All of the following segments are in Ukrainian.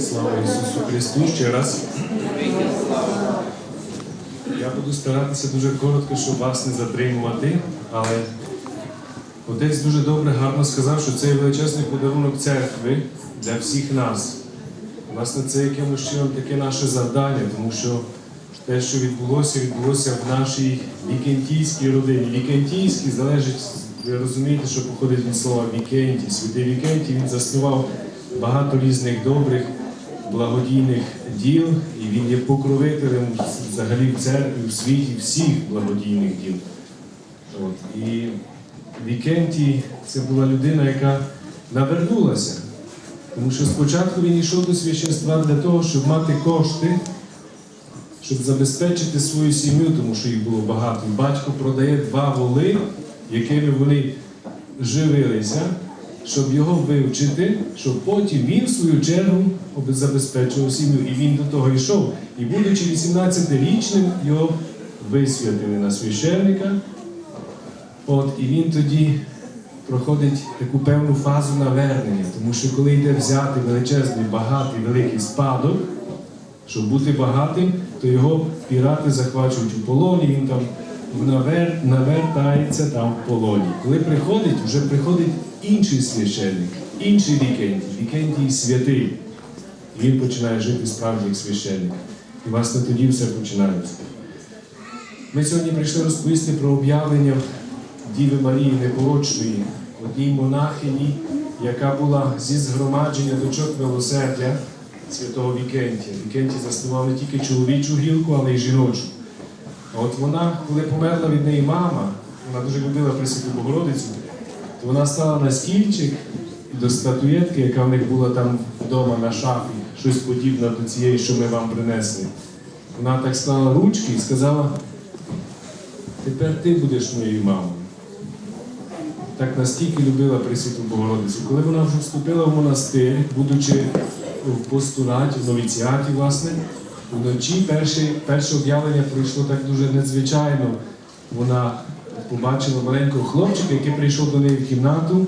Слава Ісусу Христу ще раз. Я буду старатися дуже коротко, щоб вас не затримувати, але отець дуже добре, гарно сказав, що це є величезний подарунок церкви для всіх нас. Власне, це якимось чином таке наше завдання, тому що те, що відбулося, відбулося в нашій вікентійській родині. Вікентійський залежить, ви розумієте, що походить від слова Вікентій. Святий Вікентій він заснував багато різних добрих, благодійних діл, і він є покровителем взагалі в церкві, в світі всіх благодійних діл. От. І Вікентій це була людина, яка навернулася. Тому що спочатку він йшов до священства для того, щоб мати кошти, щоб забезпечити свою сім'ю, тому що їх було багато. Батько продає два воли, якими вони живилися, щоб його вивчити, щоб потім він, в свою чергу, забезпечував сім'ю. І він до того йшов. І будучи 18-річним, його висвятили на священника. От, і він тоді проходить таку певну фазу навернення, тому що коли йде взяти величезний, багатий, великий спадок, щоб бути багатим, то його пірати захвачують у полоні, він там навер, навертається там в полоні. Коли приходить, вже приходить інший священник, інший Вікентій, Вікентій святий. І він починає жити справді як священник. І власне тоді все починається. Ми сьогодні прийшли розповісти про об'явлення Діви Марії Непорочної, одній монахині, яка була зі згромадження дочок милосердя святого Вікентія. Вікентій заснував не тільки чоловічу гілку, але й жіночу. От вона, коли померла від неї мама, вона дуже любила Пресвяту Богородицю, то вона стала на стільчик до статуєтки, яка в них була там вдома на шафі, щось подібне до цієї, що ми вам принесли. Вона так склала ручки і сказала, тепер ти будеш моєю мамою. Так настільки любила Пресвяту Богородицю. Коли вона вже вступила в монастир, будучи в постураті, в новіціаті, власне, вночі перше, перше об'явлення пройшло так дуже надзвичайно. Вона побачила маленького хлопчика, який прийшов до неї в кімнату,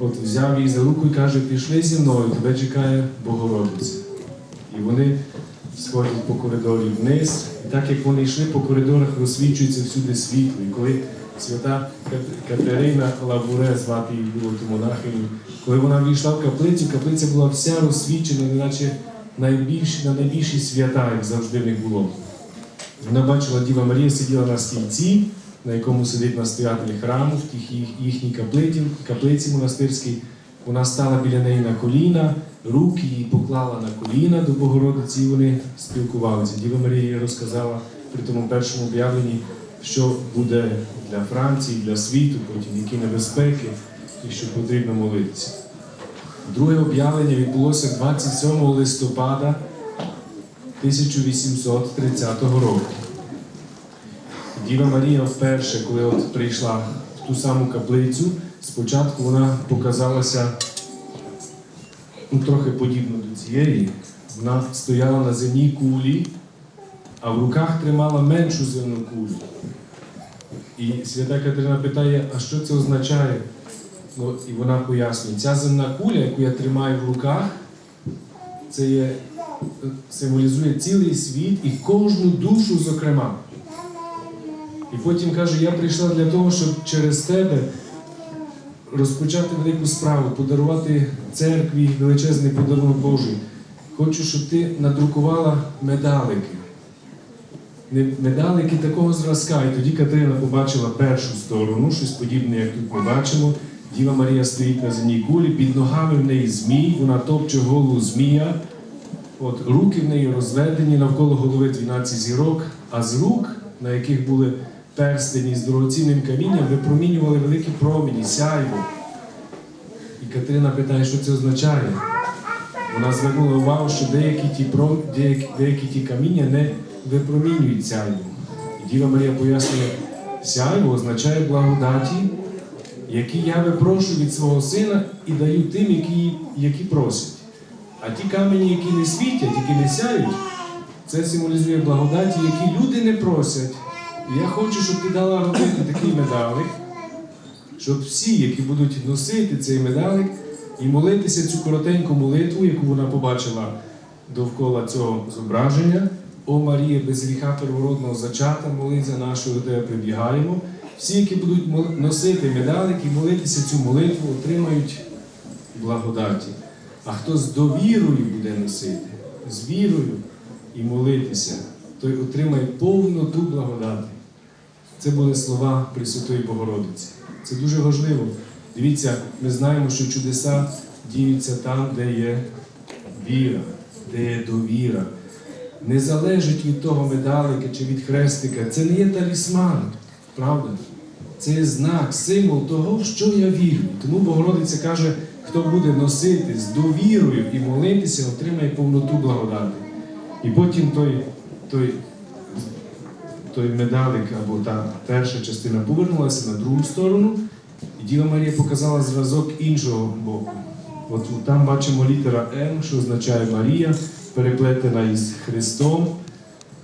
от взяв її за руку і каже, пішли зі мною, тебе чекає Богородиця. І вони сходять по коридорі вниз. І так як вони йшли по коридорах, розсвічується всюди світло. І коли свята Катерина Лавуре, звати її було ту монахиню, коли вона війшла в каплицю, каплиця була вся розсвічена, неначе найбільші, на найбільші свята, як завжди них було. Вона бачила, Діва Марія сиділа на стільці, на якому сидить настоятель храму, в тих їхній каплиці, каплиці монастирській. Вона стала біля неї на коліна, руки її поклала на коліна до Богородиці, і вони спілкувалися. Діва Марія розказала при тому першому об'явленні, що буде для Франції, для світу, потім які небезпеки і що потрібно молитися. Друге об'явлення відбулося 27 листопада 1830 року. Діва Марія вперше, коли от прийшла в ту саму каплицю, спочатку вона показалася ну, трохи подібно до цієї. Вона стояла на земній кулі, а в руках тримала меншу земну кулю. І свята Катерина питає, а що це означає? І вона пояснює, ця земна куля, яку я тримаю в руках, це є, символізує цілий світ і кожну душу, зокрема. І потім каже, я прийшла для того, щоб через тебе розпочати велику справу, подарувати церкві величезний подарунок Божий. Хочу, щоб ти надрукувала медалики. Медалики такого зразка. І тоді Катерина побачила першу сторону, щось подібне, як тут ми бачимо. Діва Марія стоїть на земній кулі, під ногами в неї змій, вона топче голову змія. От, руки в неї розведені, навколо голови 12 зірок, а з рук, на яких були перстені з дорогоцінним камінням, випромінювали великі промені, сяйво. І Катерина питає, що це означає. Вона звернула увагу, що деякі ті, пром... деякі, деякі ті каміння не випромінюють сяйво. І Діва Марія пояснює, сяйво означає благодаті, які я випрошу від свого сина і даю тим, які, які просять. А ті камені, які не світять, які не сяють, це символізує благодаті, які люди не просять. Я хочу, щоб ти дала робити такий медалик, щоб всі, які будуть носити цей медалик, і молитися цю коротеньку молитву, яку вона побачила довкола цього зображення. О Марія, без гріха первородного зачата, молиться нашого тебе прибігаємо. Всі, які будуть носити медалик і молитися цю молитву, отримають благодаті. А хто з довірою буде носити, з вірою і молитися, той отримає повноту благодаті. Це були слова Пресвятої Богородиці. Це дуже важливо. Дивіться, ми знаємо, що чудеса діються там, де є віра, де є довіра. Не залежить від того медалика чи від хрестика. Це не є талісман, правда? Це є знак, символ того, в що я вірю. Тому Богородиця каже, хто буде носити з довірою і молитися, отримає повноту благодати. І потім той, той той медалик або та перша частина повернулася на другу сторону, і Діва Марія показала зразок іншого боку. От там бачимо літера М, що означає Марія, переплетена із Христом,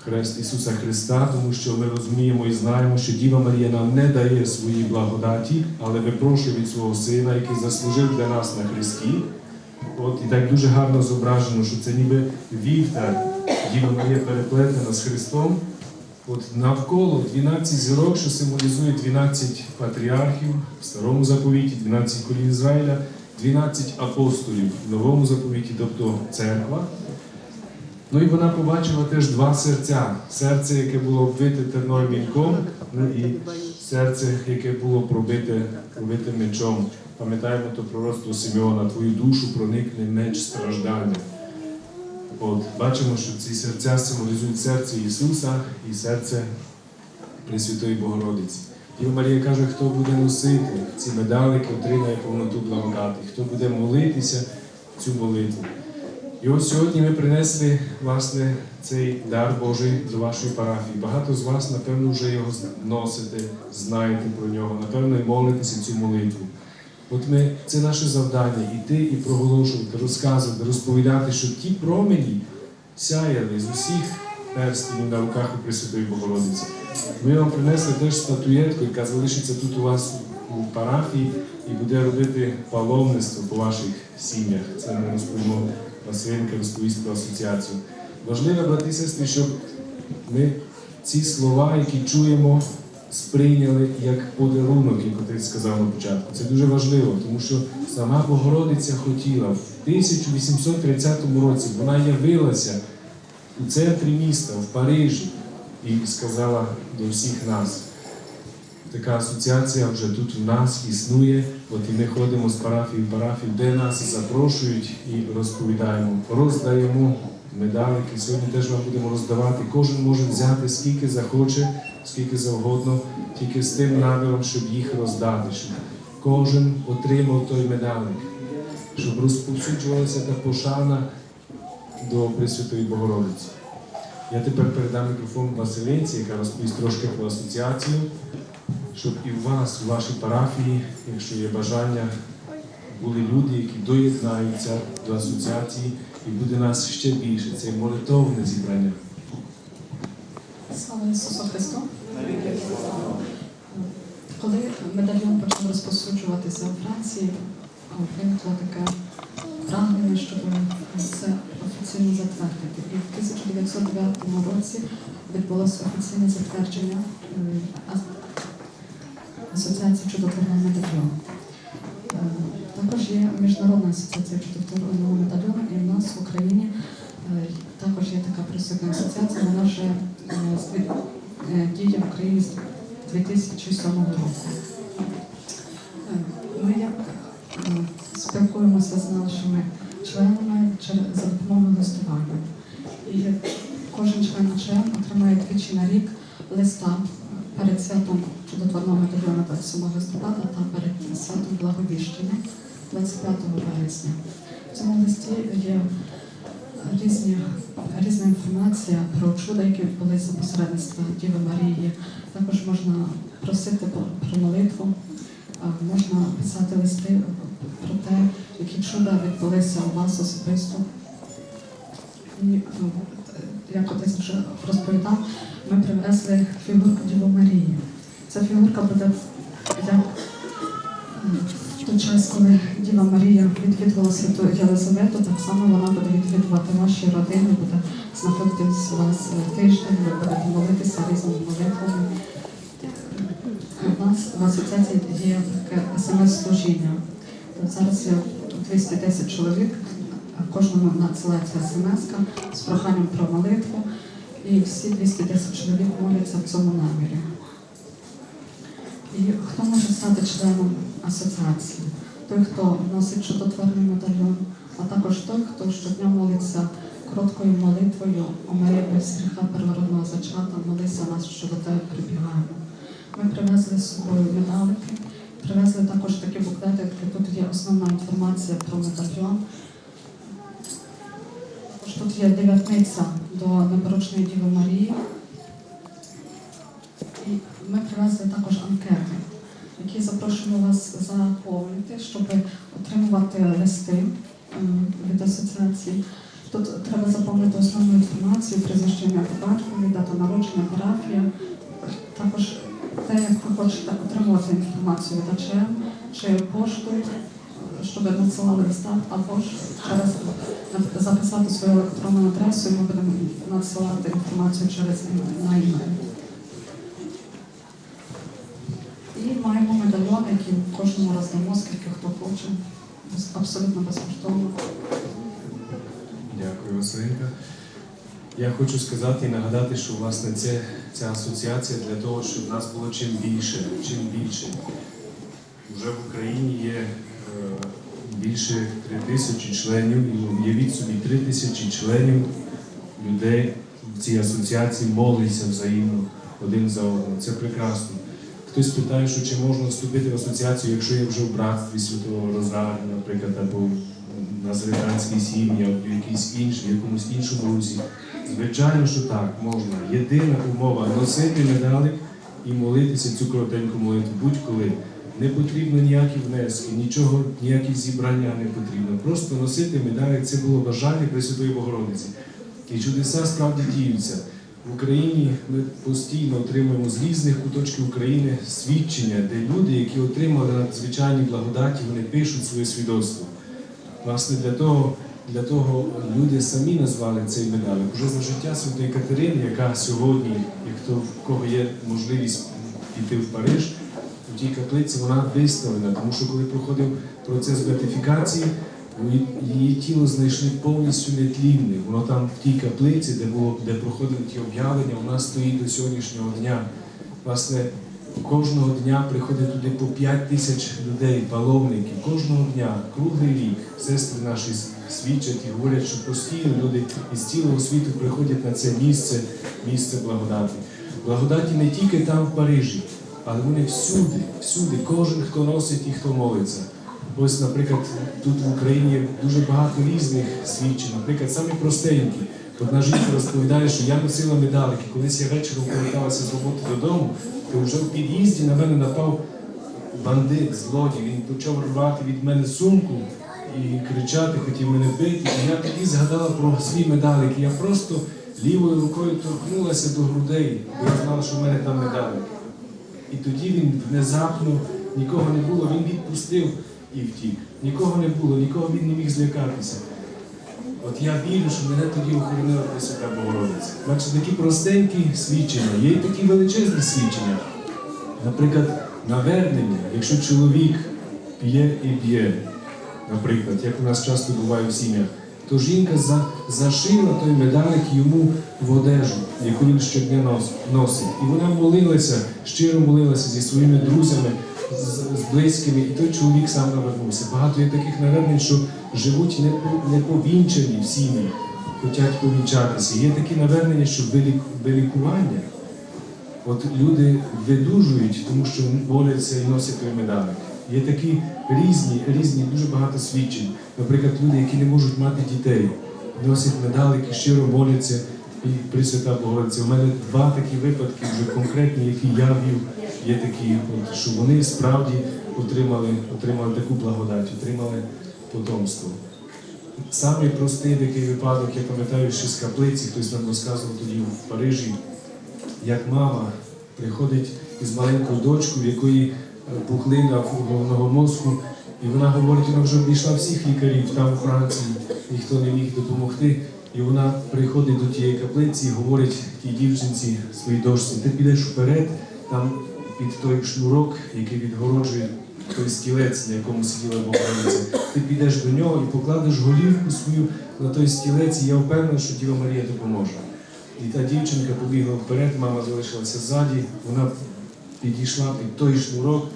Хрест Ісуса Христа, тому що ми розуміємо і знаємо, що Діва Марія нам не дає свої благодаті, але випрошує від свого сина, який заслужив для нас на Христі. От і так дуже гарно зображено, що це ніби вівтар. Діва Марія переплетена з Христом. От навколо 12 зірок, що символізує 12 патріархів в старому заповіті, 12 колін Ізраїля, 12 апостолів в новому заповіті, тобто церква. Ну і вона побачила теж два серця. Серце, яке було оббите терною вінком, ну і серце, яке було пробите, пробите мечом. Пам'ятаємо то пророцтво Симеона, твою душу проникне меч страждання. От, бачимо, що ці серця символізують серце Ісуса і серце Пресвятої Богородиці. Діва Марія каже, хто буде носити ці медалики, отримає повноту благодати, хто буде молитися цю молитву. І ось сьогодні ми принесли власне цей дар Божий до вашої парафії. Багато з вас, напевно, вже його носите, знаєте про нього, напевно, і молитеся цю молитву. От ми, це наше завдання іти і проголошувати, розказувати, розповідати, що ті промені сяяли з усіх перстів на руках у Пресвятої Богородиці. Ми вам принесли теж статуєтку, яка залишиться тут у вас у парафії і буде робити паломництво по ваших сім'ях. Це ми розповімо Василенка про асоціацію. Важливо, брати і сестри, щоб ми ці слова, які чуємо, сприйняли як подарунок, як отець сказав на початку. Це дуже важливо, тому що сама Богородиця хотіла в 1830 році вона явилася у центрі міста, в Парижі, і сказала до всіх нас. Така асоціація вже тут в нас існує. От і ми ходимо з парафії в парафію, де нас запрошують і розповідаємо, роздаємо медалики. Сьогодні теж вам будемо роздавати. Кожен може взяти скільки захоче, скільки завгодно, тільки з тим наміром, щоб їх роздати, щоб кожен отримав той медалик, щоб розповсюджувалася та пошана до Пресвятої Богородиці. Я тепер передам мікрофон Василинці, яка розповість трошки про асоціацію, щоб і у вас, у вашій парафії, якщо є бажання, були люди, які доєднаються до асоціації, і буде нас ще більше. Це молитовне зібрання. Слава Ісусу Христу! Коли медальйон почав розповсюджуватися у Франції, виникло таке прагнення, щоб це офіційно затвердити. І в 1909 році відбулося офіційне затвердження е, ас- Асоціації чудотворного медальйону. Е, Також є Міжнародна асоціація чудотворного медальйону, і в нас в Україні е, також є така присутня асоціація, вона вже діє в Україні з 2007 року. Е, Ми як е, спілкуємося з нашими членами за допомогою листування. І кожен член член отримає двічі на рік листа перед святом чудотворного медальйона 27 листопада та перед святом благовіщення 25 березня. В цьому листі є різні, різна інформація про чуда, які відбулися посередництва Діви Марії. Також можна просити про, про молитву, можна писати листи про те, які чуда відбулися у вас особисто. Ну, як отець вже розповідав, ми привезли фігурку Діви Марії. Ця фігурка буде в той час, коли Діва Марія відвідувала святу Єлизавету, так само вона буде відвідувати ваші родини, буде знаходитись у вас тиждень, ви будете молитися різними молитвами. У нас в асоціації є таке смс-служіння. Зараз є 200 тисяч чоловік, кожному надсилається смс з проханням про молитву, і всі 200 тисяч чоловік моляться в цьому намірі. І хто може стати членом асоціації? Той, хто носить чудотворний медальйон, а також той, хто щодня молиться короткою молитвою о Марія без гріха первородного зачата, молися нас, що до тебе прибігаємо. Ми привезли з собою медалики, привезли також такі буклети, де тут є основна інформація про медальйон. Також тут є дев'ятниця до непорочної Діви Марії. І ми привезли також анкети, які запрошуємо вас заповнити, щоб отримувати листи ем, від асоціації. Тут треба заповнити основну інформацію, ім'я по батькові, дата народження, парафія. Також те, як ви хочете отримувати інформацію від АЧМ, чи поштою, щоб надсилали листа, або ж через записати свою електронну адресу, і ми будемо надсилати інформацію через на імейл. І маємо медальйони, які кожному роздамо, скільки хто хоче, абсолютно безкоштовно. Дякую, Василинка. Я хочу сказати і нагадати, що власне це, ця асоціація для того, щоб нас було чим більше, чим більше. Вже в Україні є е, більше три тисячі членів, і уявіть собі три тисячі членів людей в цій асоціації моляться взаємно один за одним. Це прекрасно. Хтось питає, що чи можна вступити в асоціацію, якщо я вже в братстві Святого Розарію, наприклад, або в назаретанській сім'ї, або в якійсь іншій, в якомусь іншому русі. Звичайно, що так, можна. Єдина умова носити медалик і молитися цю коротеньку молитву будь-коли. Не потрібно ніякі внески, нічого, ніякі зібрання не потрібно. Просто носити медалик це було бажання Пресвятої Богородиці. І чудеса справді діються. В Україні ми постійно отримуємо з різних куточків України свідчення, де люди, які отримали надзвичайні благодаті, вони пишуть своє свідоцтво. Власне, для того, для того люди самі назвали цей медалик. Уже за життя Святої Катерини, яка сьогодні, як хто в кого є можливість піти в Париж, у тій каплиці вона виставлена, тому що коли проходив процес беатифікації, її- її тіло знайшли повністю нетлінне. Воно там в тій каплиці, де було, де проходили ті об'явлення, вона стоїть до сьогоднішнього дня. Власне, кожного дня приходить туди по 5 тисяч людей, паломників. Кожного дня, круглий рік, сестри наші свідчать і говорять, що постійно люди із цілого світу приходять на це місце, місце благодаті. Благодаті не тільки там, в Парижі, але вони всюди, всюди, кожен, хто носить і хто молиться. Ось, наприклад, тут в Україні дуже багато різних свідчень. Наприклад, самі простенькі. Одна жінка розповідає, що я носила медалики. Колись я вечором поверталася з роботи додому, то вже в під'їзді на мене напав бандит, злодій. Він почав рвати від мене сумку і кричати, хотів мене бити. І я тоді згадала про свій медалик. Я просто лівою рукою торкнулася до грудей, бо я знала, що в мене там медалик. І тоді він внезапно, нікого не було, він відпустив і втік. Нікого не було, нікого він не міг злякатися. От я вірю, що мене тоді охоронила Пресвята Богородиця. Бачите, такі простенькі свідчення, є і такі величезні свідчення. Наприклад, навернення, якщо чоловік п'є і п'є, наприклад, як у нас часто буває в сім'ях, то жінка за, зашила той медалик йому в одежу, яку він щодня нос- носить. І вона молилася, щиро молилася зі своїми друзями, з, з близькими, і той чоловік сам навернувся. Багато є таких навернень, що живуть не, по- не повінчані в сім'ї, хочуть повінчатися. Є такі навернення, що вилік, вилікування. От люди видужують, тому що моляться і носять той медалик. Є такі різні, різні, дуже багато свідчень. Наприклад, люди, які не можуть мати дітей, носять медалик і щиро моляться і Пресвята Богородиця. У мене два такі випадки, вже конкретні, які я вів, є такі, от, що вони справді отримали, отримали таку благодать, отримали потомство. Самий простий такий випадок, я пам'ятаю, ще з каплиці, хтось нам розказував тоді в Парижі, як мама приходить із маленькою дочкою, в якої е, пухлина головного мозку, І вона говорить, вона вже обійшла всіх лікарів там у Франції, ніхто не міг допомогти. І вона приходить до тієї каплиці і говорить тій дівчинці своїй дошці, ти підеш вперед, там під той шнурок, який відгороджує той стілець, на якому сиділа Богородиця. Ти підеш до нього і покладеш голівку свою на той стілець, і я впевнений, що Діва Марія допоможе. І та дівчинка побігла вперед, мама залишилася ззаді, вона підійшла під той шнурок,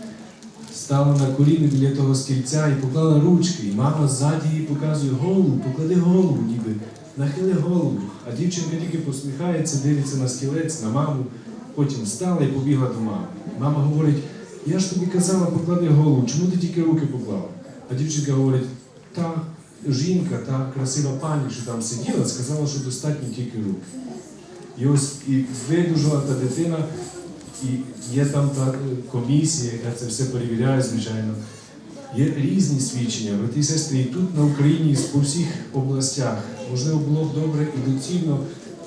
стала на коліни біля того стільця і поклала ручки. І мама ззаді їй показує голову, поклади голову, ніби нахили голову. А дівчинка тільки посміхається, дивиться на стілець, на маму, потім встала і побігла до мами. Мама говорить, я ж тобі казала, поклади голову, чому ти тільки руки поклала? А дівчинка говорить, та жінка, та красива пані, що там сиділа, сказала, що достатньо тільки руки. І ось і видужала та дитина, і є там та е, комісія, яка це все перевіряє, звичайно. Є різні свідчення, брати і сестри, і тут на Україні, по всіх областях. Можливо, було б добре і доцільно,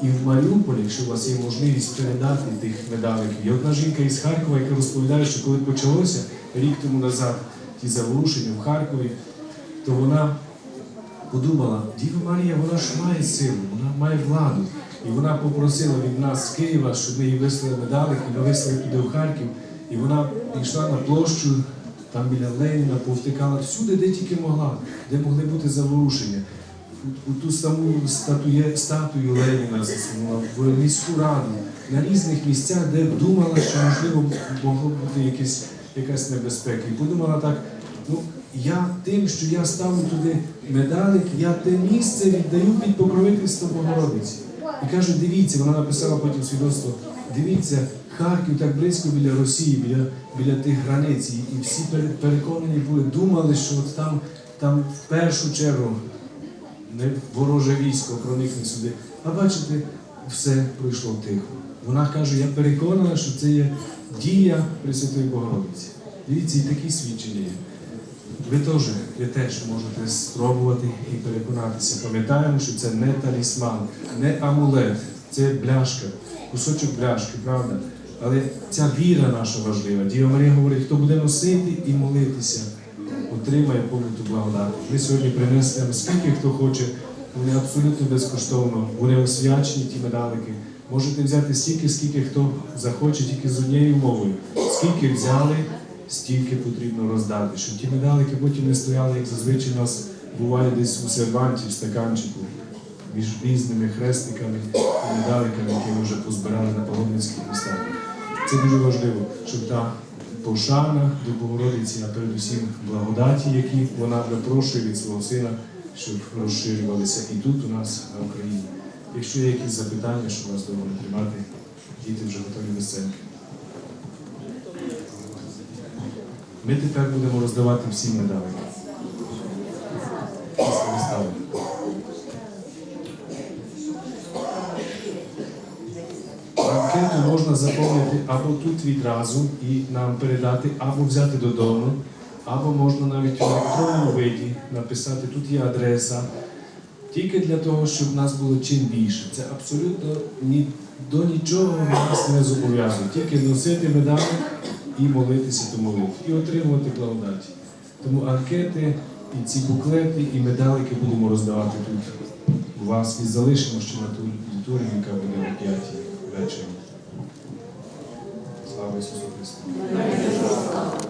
і в Маріуполі, якщо у вас є можливість передати тих медаликів. Є одна жінка із Харкова, яка розповідає, що коли почалося рік тому назад ті заворушення в Харкові, то вона подумала, Діва Марія, вона ж має силу, вона має владу. І вона попросила від нас з Києва, щоб ми їй вислали медалики, ми вислали туди в Харків. І вона пішла на площу, там біля Леніна, повтикала всюди, де тільки могла, де могли бути заворушення. У, ту саму статує, статую Леніна засунула, в міську раду, на різних місцях, де думала, що можливо могло бути якесь, якась небезпека. І подумала так, ну я тим, що я ставлю туди медалик, я те місце віддаю під покровительство Богородиці. І каже, дивіться, вона написала потім свідоцтво, дивіться, Харків так близько біля Росії, біля, біля тих границь. І всі переконані були, думали, що от там, там в першу чергу не вороже військо проникне сюди. А бачите, все пройшло тихо. Вона каже, я переконана, що це є дія Пресвятої Богородиці. Дивіться, і такі свідчення є. Ви теж, ви теж можете спробувати і переконатися. Пам'ятаємо, що це не талісман, не амулет, це бляшка, кусочок бляшки, правда? Але ця віра наша важлива. Діва Марія говорить, хто буде носити і молитися, отримає повну ту благодать. Ми сьогодні принесли скільки хто хоче, вони абсолютно безкоштовно, вони освячені ті медалики. Можете взяти стільки, скільки хто захоче, тільки з однією мовою. Скільки взяли, стільки потрібно роздати, щоб ті медалики потім не стояли, як зазвичай у нас буває десь у серванті, в стаканчику, між різними хрестиками і медаликами, які ми вже позбирали на паломницьких містах. Це дуже важливо, щоб та пошана до Богородиці, а передусім благодаті, які вона випрошує від свого сина, щоб розширювалися і тут у нас на Україні. Якщо є якісь запитання, що вас не тримати, діти вже готові до сценки. Ми тепер будемо роздавати всі медалики. Анкету можна заповнити або тут відразу і нам передати, або взяти додому, або можна навіть в електронному виді написати, тут є адреса. Тільки для того, щоб нас було чим більше. Це абсолютно ні, до нічого нас не зобов'язує. Тільки носити медалі і молитися ту молитву, і отримувати благодаті. Тому анкети, і ці буклети, і медалики будемо роздавати тут у вас і залишимо ще на ту літургію, яка буде о 5 вечора. Слава Ісусу Христу!